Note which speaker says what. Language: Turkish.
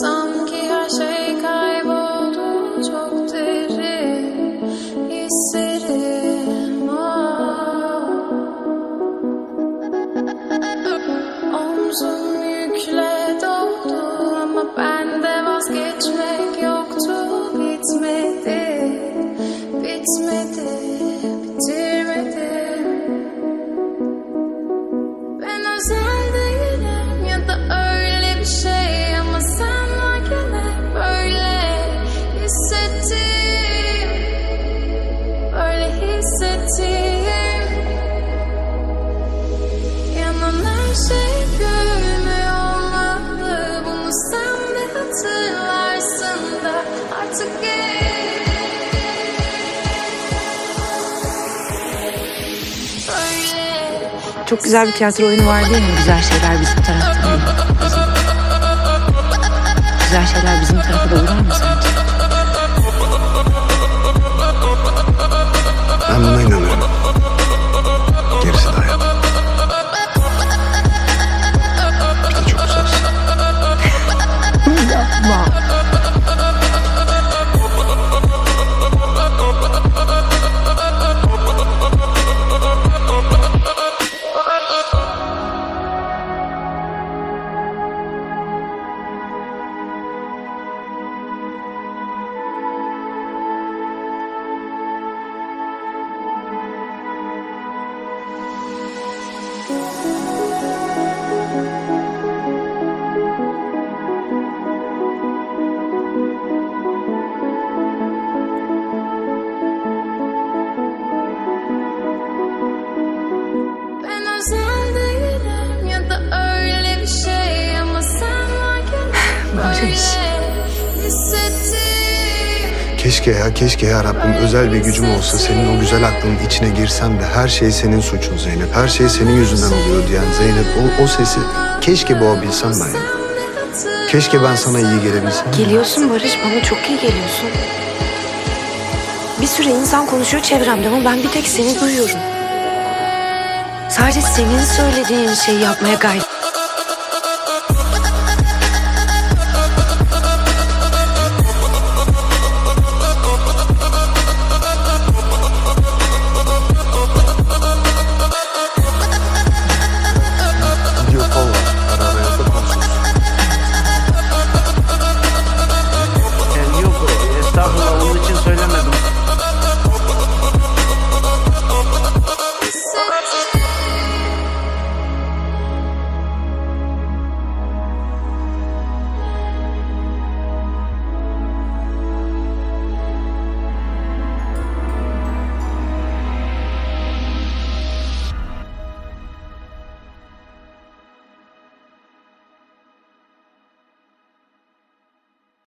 Speaker 1: Sanki hissettim Yanan her şey görmüyor olmalı Bunu sen de hatırlarsın da artık geç Böyle
Speaker 2: Çok güzel bir tiyatro oyunu var değil mi? Güzel şeyler bizim taraftan değil. Güzel şeyler bizim tarafa da uğrar mı?
Speaker 3: Keşke ya, keşke ya Rabbim özel bir gücüm olsa senin o güzel aklının içine girsem de her şey senin suçun Zeynep. Her şey senin yüzünden oluyor diyen Zeynep. O, o sesi keşke boğabilsem ben ya. Keşke ben sana iyi gelebilsem.
Speaker 2: Geliyorsun Barış, bana çok iyi geliyorsun. Bir sürü insan konuşuyor çevremde ama ben bir tek seni duyuyorum. Sadece senin söylediğin şeyi yapmaya gayret